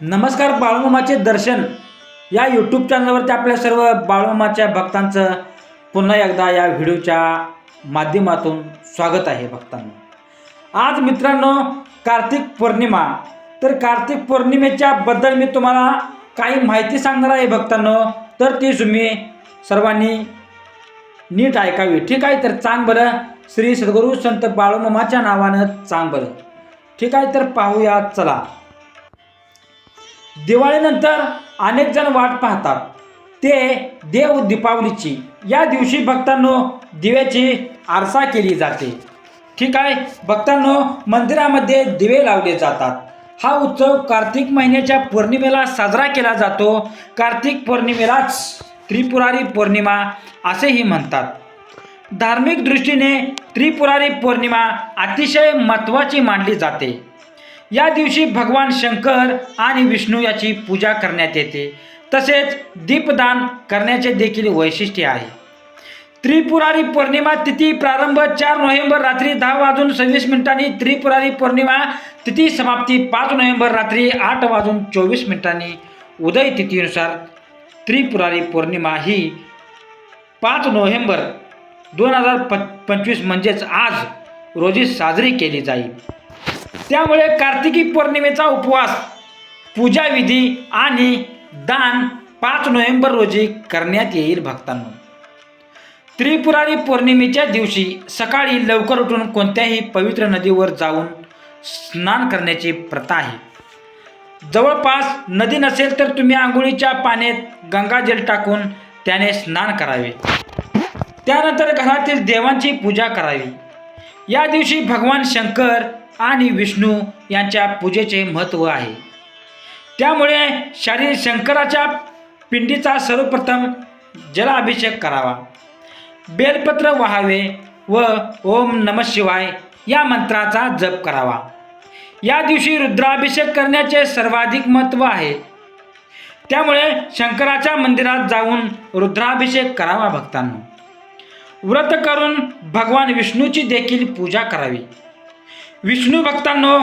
नमस्कार बाळूमामाचे दर्शन. या यूट्यूब चॅनलवरती आपल्या सर्व बाळूमामाच्या भक्तांचं पुन्हा एकदा या व्हिडिओच्या माध्यमातून स्वागत आहे भक्तांनो. आज मित्रांनो कार्तिक पौर्णिमा. तर कार्तिक पौर्णिमेच्या बद्दल मी तुम्हाला काही माहिती सांगणार आहे भक्तांनो. तर ती तुम्ही सर्वांनी नीट ऐकावी. ठीक आहे? तर चांग बरं. श्री सद्गुरू संत बाळूमामाच्या नावानं चांग बरं. ठीक आहे? तर पाहूया. चला. दिवाळीनंतर अनेक जण वाट पाहतात. ते देव दीपावलीची या दिवशी भक्तांनो दिव्याची आरसा केली जाते. ठीक आहे? भक्तांनो मंदिरामध्ये दिवे लावले जातात. हा उत्सव कार्तिक महिन्याच्या पौर्णिमेला साजरा केला जातो. कार्तिक पौर्णिमेलाच त्रिपुरारी पौर्णिमा असेही म्हणतात. धार्मिक दृष्टीने त्रिपुरारी पौर्णिमा अतिशय महत्त्वाची मानली जाते. या दिवशी भगवान शंकर आणि विष्णू याची पूजा करण्यात येते. तसेच दीपदान करण्याचे देखील वैशिष्ट्य आहे. त्रिपुरारी पौर्णिमा तिथी प्रारंभ चार नोव्हेंबर रात्री दहा वाजून सव्वीस मिनिटांनी. त्रिपुरारी पौर्णिमा तिथी समाप्ती पाच नोव्हेंबर रात्री आठ वाजून चोवीस मिनिटांनी. उदय तिथीनुसार त्रिपुरारी पौर्णिमा ही पाच नोव्हेंबर दोन हजार प पंचवीस म्हणजेच आज रोजी साजरी केली जाईल. त्यामुळे कार्तिकी पौर्णिमेचा उपवास पूजाविधी आणि दान पाच नोव्हेंबर रोजी करण्यात येईल भक्तांनो. त्रिपुरारी पौर्णिमेच्या दिवशी सकाळी लवकर उठून कोणत्याही पवित्र नदीवर जाऊन स्नान करण्याची प्रथा आहे. जवळपास नदी नसेल तर तुम्ही आंघोळीच्या पाण्यात गंगाजल टाकून त्याने स्नान करावे. त्यानंतर घरातील देवांची पूजा करावी. या दिवशी भगवान शंकर आणि विष्णू यांच्या पूजेचे महत्त्व आहे. त्यामुळे शारीर शंकराच्या पिंडीचा सर्वप्रथम जलाभिषेक करावा. बेलपत्र वाहावे व ओम नम शिवाय या मंत्राचा जप करावा. या दिवशी रुद्राभिषेक करण्याचे सर्वाधिक महत्त्व आहे. त्यामुळे शंकराच्या मंदिरात जाऊन रुद्राभिषेक करावा भक्तांना. व्रत करून भगवान विष्णूची देखील पूजा करावी. विष्णू भक्तांनो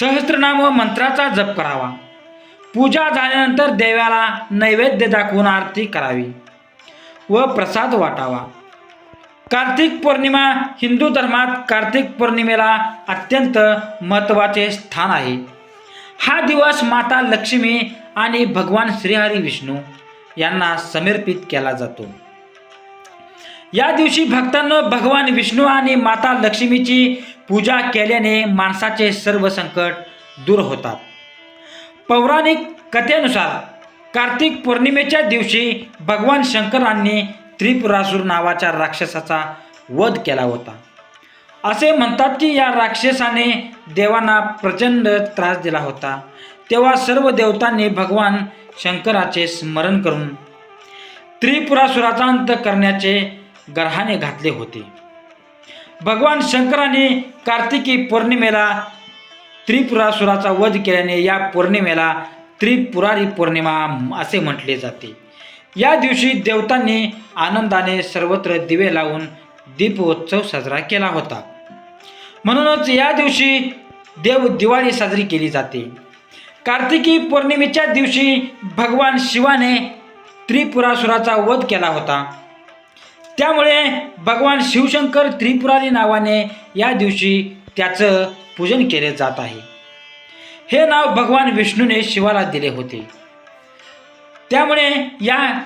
सहस्त्रनाम व मंत्राचा जप करावा. पूजा झाल्यानंतर देवाला नैवेद्य दाखवून आरती करावी व प्रसाद वाटावा. कार्तिक पौर्णिमा हिंदू धर्मात कार्तिक पौर्णिमेला अत्यंत महत्त्वाचे स्थान आहे. हा दिवस माता लक्ष्मी आणि भगवान श्रीहरी विष्णू यांना समर्पित केला जातो. या दिवशी भक्तांनो भगवान विष्णू आणि माता लक्ष्मीची पूजा केल्याने माणसाचे सर्व संकट दूर होतात. पौराणिक कथेनुसार कार्तिक पौर्णिमेच्या दिवशी भगवान शंकरांनी त्रिपुरासूर नावाच्या राक्षसाचा वध केला होता. असे म्हणतात की या राक्षसाने देवांना प्रचंड त्रास दिला होता. तेव्हा सर्व देवतांनी भगवान शंकराचे स्मरण करून त्रिपुरासुराचा अंत करण्याचे गर्हाने घातले होते. भगवान शंकराने कार्तिकी पौर्णिमेला त्रिपुरासुराचा वध केल्याने या पौर्णिमेला त्रिपुरारी पौर्णिमा असे म्हटले जाते. या दिवशी देवतांनी आनंदाने सर्वत्र दिवे लावून दीपोत्सव साजरा केला होता. म्हणूनच या दिवशी देव दिवाळी साजरी केली जाते. कार्तिकी पौर्णिमेच्या दिवशी भगवान शिवाने त्रिपुरासुराचा वध केला होता. त्यामुळे भगवान शिवशंकर त्रिपुरारी नावाने या दिवशी त्याचं पूजन केले जात आहे. हे नाव भगवान विष्णूने शिवाला दिले होते. त्यामुळे या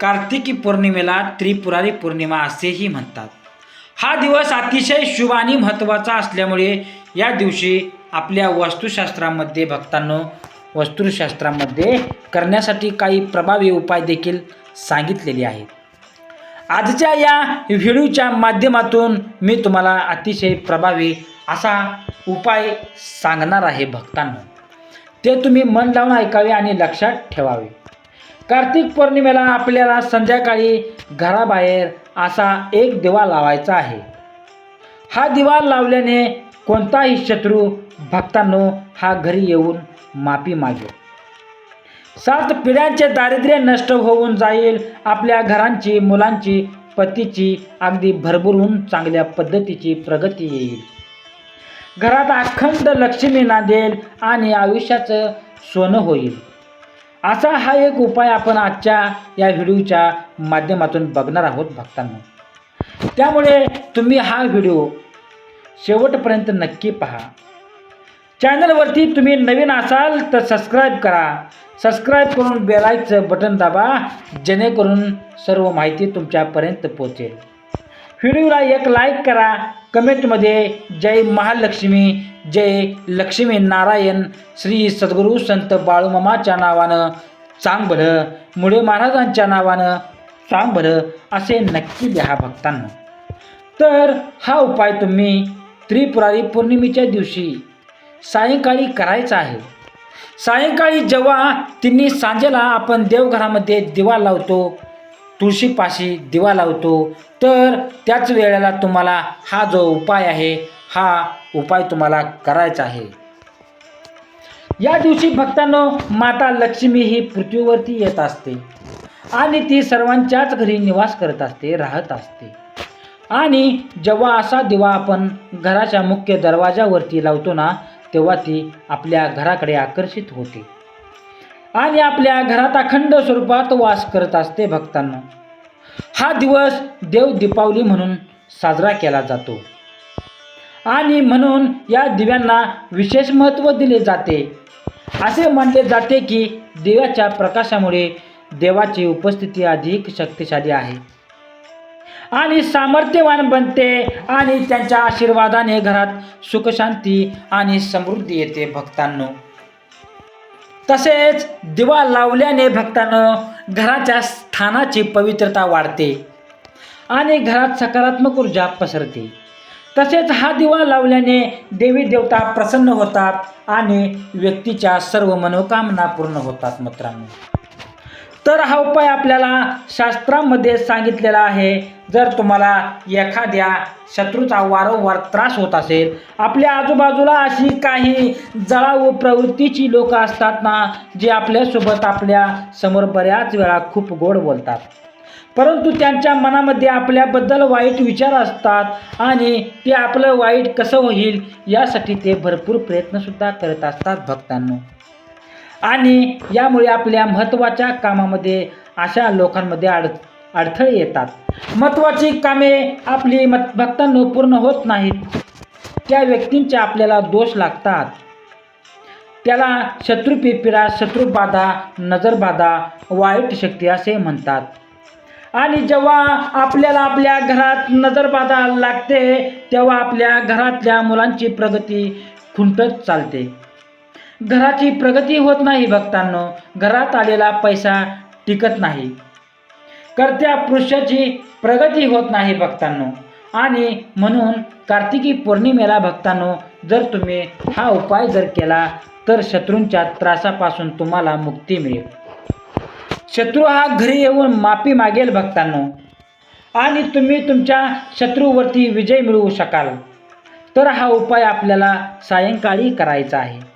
कार्तिकी पौर्णिमेला त्रिपुरारी पौर्णिमा असेही म्हणतात. हा दिवस अतिशय शुभ आणि महत्त्वाचा असल्यामुळे या दिवशी आपल्या वास्तुशास्त्रामध्ये भक्तांनो वास्तुशास्त्रामध्ये करण्यासाठी काही प्रभावी उपाय देखील सांगितलेले आहेत. आजच्या या व्हिडिओच्या माध्यमातून मी तुम्हाला अतिशय प्रभावी असा उपाय सांगणार आहे भक्तांनो. ते तुम्ही मन लावून ऐकावे आणि लक्षात ठेवावे. कार्तिक पौर्णिमेला आपल्याला संध्याकाळी घराबाहेर असा एक दिवा लावायचा आहे. हा दिवा लावल्याने कोणताही शत्रू भक्तांनो हा घरी येऊन माफी मागेल. सात पिढ्यांचे दारिद्र्य नष्ट होऊन जाईल. आपल्या घरांची मुलांची पतीची अगदी भरभरून चांगल्या पद्धतीची प्रगती येईल. घरात अखंड लक्ष्मी नांदेल आणि आयुष्याचं सोनं होईल. असा हा एक उपाय आपण आजच्या या व्हिडिओच्या माध्यमातून बघणार आहोत भक्तांना. त्यामुळे तुम्ही हा व्हिडिओ शेवटपर्यंत नक्की पहा. चॅनलवरती तुम्ही नवीन असाल तर सबस्क्राईब करा. सबस्क्राईब करून बेलायचं बटन दाबा जेणेकरून सर्व माहिती तुमच्यापर्यंत पोहोचेल. व्हिडिओला एक लाईक करा. कमेंटमध्ये जय महालक्ष्मी जय लक्ष्मी नारायण श्री सद्गुरू संत बाळूमामाच्या नावानं चांग भलं मुळे महाराजांच्या नावानं चांग भलं असे नक्की लिहा भक्तांना. तर हा उपाय तुम्ही त्रिपुरारी पौर्णिमेच्या दिवशी सायंकाळी करायचा आहे. सायंकाळी जेव्हा तिन्ही सांजेला आपण देवघरामध्ये दिवा लावतो तुळशीपाशी दिवा लावतो तर त्याच वेळेला तुम्हाला हा जो उपाय आहे हा उपाय तुम्हाला करायचा आहे. या दिवशी भक्तांनो माता लक्ष्मी ही पृथ्वीवरती येत असते आणि ती सर्वांच्याच घरी निवास करत असते राहत असते. आणि जेव्हा असा दिवा आपण घराच्या मुख्य दरवाजावरती लावतो ना तेव्हा ती आपल्या घराकडे आकर्षित होते. आणि आपल्या घरात अखंड स्वरूपात वास करत असते भक्तांना. हा दिवस देव दीपावली म्हणून साजरा केला जातो. आणि म्हणून या दिव्यांना विशेष महत्त्व दिले जाते. असे मानले जाते की दिव्याच्या प्रकाशामुळे देवाची उपस्थिती अधिक शक्तिशाली आहे. आणि सामर्थ्यवान बनते आणि त्यांच्या आशीर्वादाने घरात सुखशांती आणि समृद्धी येते भक्तांनो. तसेच दिवा लावल्याने भक्तांनो घराच्या स्थानाची पवित्रता वाढते आणि घरात सकारात्मक ऊर्जा पसरते. तसेच हा दिवा लावल्याने देवी देवता प्रसन्न होतात आणि व्यक्तीच्या सर्व मनोकामना पूर्ण होतात मित्रांनो. तर हा उपाय आपल्याला शास्त्रामध्ये सांगितलेला आहे. जर तुम्हाला एखाद्या शत्रूचा वारंवार त्रास होत असेल आपल्या आजूबाजूला अशी काही जळाऊ प्रवृत्तीची लोक असतात ना जे आपल्यासोबत आपल्यासमोर बऱ्याच वेळा खूप गोड बोलतात. परंतु त्यांच्या मनामध्ये आपल्याबद्दल वाईट विचार असतात आणि ते आपलं वाईट कसं होईल यासाठी ते भरपूर प्रयत्नसुद्धा करत असतात भक्तांनो. आणि यामुळे आपल्या महत्त्वाच्या कामामध्ये अशा लोकांमध्ये अड अडथळे येतात. महत्त्वाची कामे आपली मत भक्तांनो पूर्ण होत नाहीत. त्या व्यक्तींचे आपल्याला दोष लागतात. त्याला शत्रुपिपिरा शत्रुबाधा नजरबाधा वाईट शक्ती असे म्हणतात. आणि जेव्हा आपल्याला आपल्या घरात नजरबाधा लागते तेव्हा आपल्या घरातल्या मुलांची प्रगती खुंटत चालते. घराची प्रगती होत नाही भक्तांनो. घरात आलेला पैसा टिकत नाही. करत्या पुरुषाची प्रगती होत नाही भक्तांनो. आणि म्हणून कार्तिकी पौर्णिमेला भक्तांनो जर तुम्ही हा उपाय जर केला तर शत्रूंच्या त्रासापासून तुम्हाला मुक्ती मिळेल. शत्रू हा घरी येऊन माफी मागेल भक्तांनो. आणि तुम्ही तुमच्या शत्रूवरती विजय मिळवू शकाल. तर हा उपाय आपल्याला सायंकाळी करायचा आहे.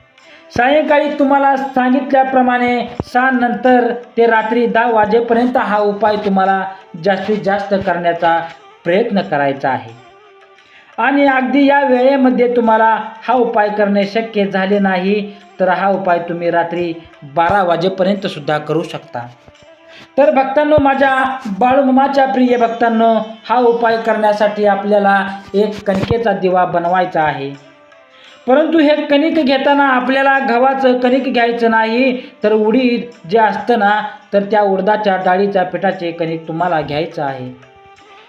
सायंकाळी तुम्हाला सांगितल्याप्रमाणे सहा नंतर ते रात्री दहा वाजेपर्यंत हा उपाय तुम्हाला जास्तीत जास्त करण्याचा प्रयत्न करायचा आहे. आणि अगदी या वेळेमध्ये तुम्हाला हा उपाय करणे शक्य झाले नाही तर हा उपाय तुम्ही रात्री बारा वाजेपर्यंत सुद्धा करू शकता. तर भक्तांनो माझ्या बाळूमामाच्या प्रिय भक्तांनो हा उपाय करण्यासाठी आपल्याला एक कणकेचा दिवा बनवायचा आहे. परंतु हे कणिक घेताना आपल्याला गव्हाचं कणिक घ्यायचं नाही तर उडीद जे असतं ना तर त्या उडदाच्या डाळीच्या पिठाचे कणिक तुम्हाला घ्यायचं आहे.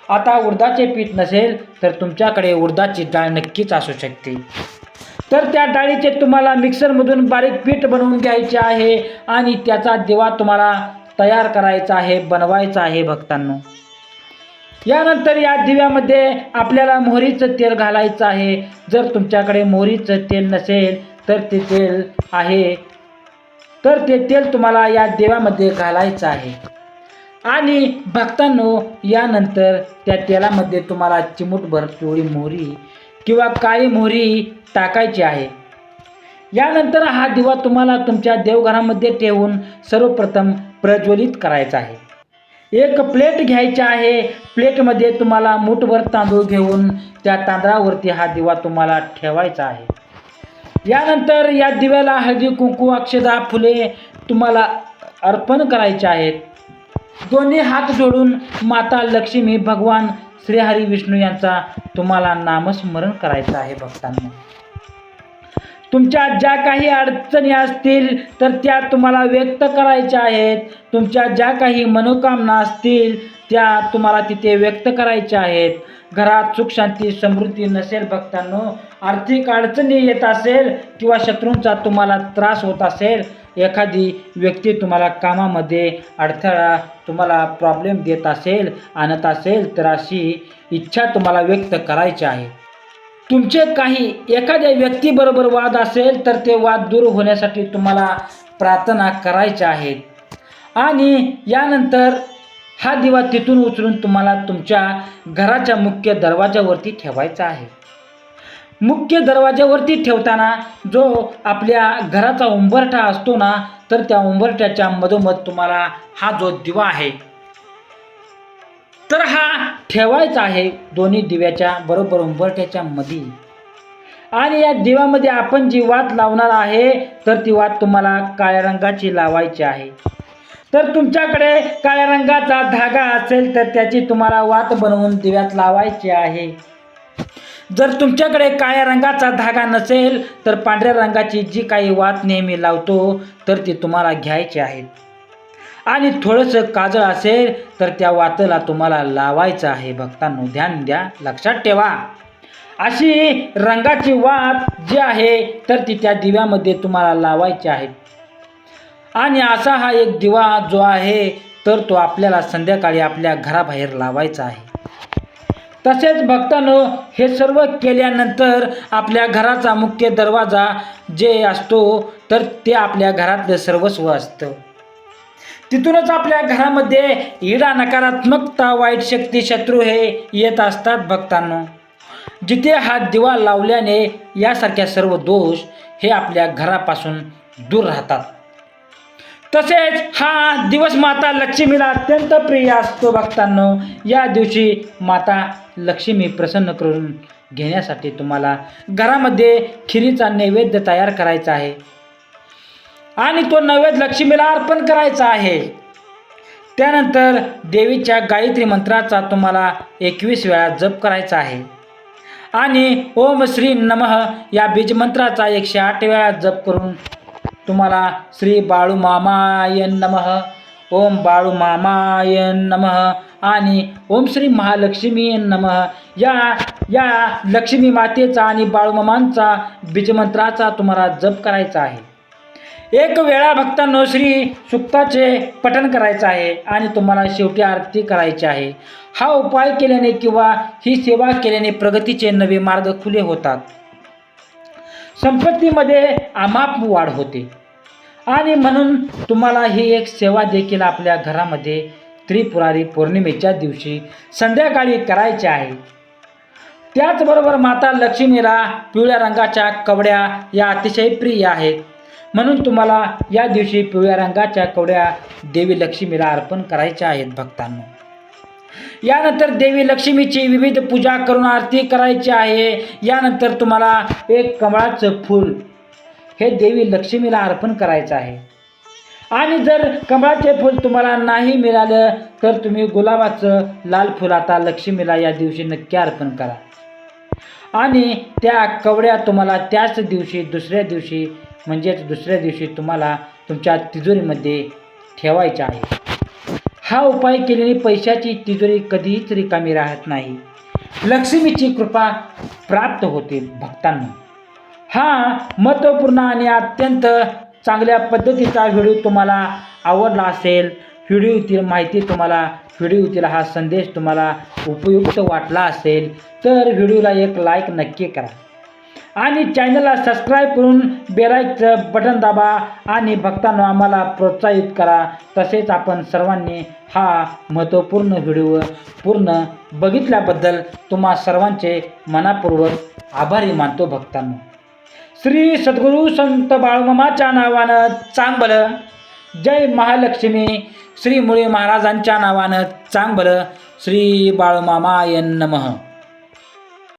आता उडदाचे पीठ नसेल तर तुमच्याकडे उडदाची डाळ नक्कीच असू शकते. तर त्या डाळीचे तुम्हाला मिक्सरमधून बारीक पीठ बनवून घ्यायचे आहे आणि त्याचा दिवा तुम्हाला तयार करायचा आहे बनवायचा आहे भक्तांनो. यानंतर या दिव्यामध्ये आपल्याला मोहरीचं तेल घालायचं आहे. जर तुमच्याकडे मोहरीचं तेल नसेल तर ते तेल आहे. तर ते तेल तुम्हाला या दिव्यामध्ये घालायचं आहे. आणि भक्तांनो यानंतर त्या तेलामध्ये तुम्हाला चिमूटभर पिवळी मोहरी किंवा काळी मोहरी टाकायची आहे. यानंतर हा दिवा तुम्हाला तुमच्या देवघरामध्ये ठेवून सर्वप्रथम प्रज्वलित करायचा आहे. एक प्लेट घ्यायची आहे. प्लेटमध्ये तुम्हाला मूठभर तांदूळ घेऊन त्या तांदळावरती हा दिवा तुम्हाला ठेवायचा आहे. यानंतर या दिव्याला हळदी कुंकू अक्षदा फुले तुम्हाला अर्पण करायचे आहेत. दोन्ही हात जोडून माता लक्ष्मी भगवान श्रीहरी विष्णू यांचा तुम्हाला नामस्मरण करायचं आहे भक्तांना. तुमच्या ज्या काही अडचणी असतील तर त्या तुम्हाला व्यक्त करायच्या आहेत. तुमच्या ज्या काही मनोकामना असतील त्या तुम्हाला तिथे व्यक्त करायच्या आहेत. घरात सुख शांती समृद्धी नसेल भक्तांनो आर्थिक अडचणी येत असेल किंवा शत्रूंचा तुम्हाला त्रास होत असेल एखादी व्यक्ती तुम्हाला कामामध्ये अडथळा तुम्हाला प्रॉब्लेम देत असेल आणत असेल तर अशी इच्छा तुम्हाला व्यक्त करायची आहे. तुमचे काही एखाद्या व्यक्तीबरोबर वाद असेल तर ते वाद दूर होण्यासाठी तुम्हाला प्रार्थना करायच्या आहेत आणि यानंतर हा दिवा तिथून उचलून तुम्हाला तुमच्या घराच्या मुख्य दरवाजावरती ठेवायचा आहे. मुख्य दरवाजावरती ठेवताना जो आपल्या घराचा उंबरठा असतो ना तर त्या उंबरठ्याच्या मधोमध तुम्हाला हा जो दिवा आहे तर हा ठेवायचा आहे दोन्ही दिव्याच्या बरोबर उंबरठ्याच्या मध्ये आणि या दिव्यामध्ये आपण जी वात लावणार आहे तर ती वात तुम्हाला काळ्या रंगाची लावायची आहे. तर तुमच्याकडे काळ्या रंगाचा धागा असेल तर त्याची तुम्हाला वात बनवून दिव्यात लावायची आहे. जर तुमच्याकडे काळ्या रंगाचा धागा नसेल तर पांढऱ्या रंगाची जी काही वात नेहमी लावतो तर ती तुम्हाला घ्यायची आहे. आणि थोडंसं काजळ असेल तर त्या वातेला तुम्हाला लावायचं आहे. भक्तांनो ध्यान द्या लक्षात ठेवा. अशी रंगाची वात जी आहे तर ती त्या दिव्यामध्ये तुम्हाला लावायची आहे. आणि असा हा एक दिवा जो आहे तर तो आपल्याला संध्याकाळी आपल्या घराबाहेर लावायचा आहे. तसेच भक्तांनो हे सर्व केल्यानंतर आपल्या घराचा मुख्य दरवाजा जे असतो तर ते आपल्या घरातलं सर्वस्व असतं. तिथूनच आपल्या घरामध्ये इडा नकारात्मकता वाईट शक्ती शत्रू हे येत असतात भक्तांनो. जिथे हा दिवा लावल्याने यासारख्या सर्व दोष हे आपल्या घरापासून दूर राहतात. तसेच हा दिवस माता लक्ष्मीला अत्यंत प्रिय असतो भक्तांनो. या दिवशी माता लक्ष्मी प्रसन्न करून घेण्यासाठी तुम्हाला घरामध्ये खिरीचा नैवेद्य तयार करायचा आहे. आणि तो नैवेद्य लक्ष्मीला अर्पण करायचा आहे. त्यानंतर देवीच्या गायत्री मंत्राचा तुम्हाला एकवीस वेळा जप करायचा आहे. आणि ओम श्री नमः या बीजमंत्राचा एकशे आठ वेळा जप करून तुम्हाला श्री बाळू मामाय नमः ओम बाळू मामाय नमः आणि ओम श्री महालक्ष्मी नमः या या लक्ष्मी मातेचा आणि बाळूमामांचा बीजमंत्राचा तुम्हाला जप करायचा आहे. एक वेळा भक्तांनो श्री सुक्ताचे पठण करायचं आहे आणि तुम्हाला शेवटी आरती करायची आहे. हा उपाय केल्याने किंवा ही सेवा केल्याने प्रगतीचे नवे मार्ग खुले होतात. संपत्तीमध्ये अमाप वाढ होते. आणि म्हणून तुम्हाला ही एक सेवा देखील आपल्या घरामध्ये त्रिपुरारी पौर्णिमेच्या दिवशी संध्याकाळी करायची आहे. त्याचबरोबर माता लक्ष्मीला पिवळ्या रंगाच्या कवड्या या अतिशय प्रिय आहेत. म्हणून तुम्हाला या दिवशी पिवळ्या रंगाच्या कवड्या देवी लक्ष्मीला अर्पण करायच्या आहेत भक्तांना. यानंतर देवी लक्ष्मीची विविध पूजा करून आरती करायची आहे. यानंतर तुम्हाला एक कमळाचं फूल हे देवी लक्ष्मीला अर्पण करायचं आहे. आणि जर कमळाचे फूल तुम्हाला नाही मिळालं तर तुम्ही गुलाबाचं लाल फूल आता लक्ष्मीला या दिवशी नक्की अर्पण करा. आणि त्या कवड्या तुम्हाला त्याच दिवशी दुसऱ्या दिवशी म्हणजेच दुसऱ्या दिवशी तुम्हाला तुमच्या तिजोरीमध्ये ठेवायचा आहे. हा उपाय केल्याने पैशाची तिजोरी कधीच रिकामी राहत नाही. लक्ष्मीची कृपा प्राप्त होते भक्तांना. हा महत्त्वपूर्ण आणि अत्यंत चांगल्या पद्धतीचा व्हिडिओ तुम्हाला आवडला असेल व्हिडिओतील माहिती तुम्हाला व्हिडिओतील हा संदेश तुम्हाला उपयुक्त वाटला असेल तर व्हिडिओला एक लाईक नक्की करा. आणि चॅनलला सबस्क्राईब करून बेलायचं बटन दाबा आणि भक्तांनो आम्हाला प्रोत्साहित करा. तसेच आपण सर्वांनी हा महत्त्वपूर्ण व्हिडिओ पूर्ण बघितल्याबद्दल तुम्हा सर्वांचे मनापूर्वक आभारी मानतो भक्तांनो. श्री सद्गुरू संत बाळमामाच्या नावानं चांगलं जय महालक्ष्मी. श्री मुळे महाराजांच्या नावानं चांग भलं श्री बाळूमामायन नमः.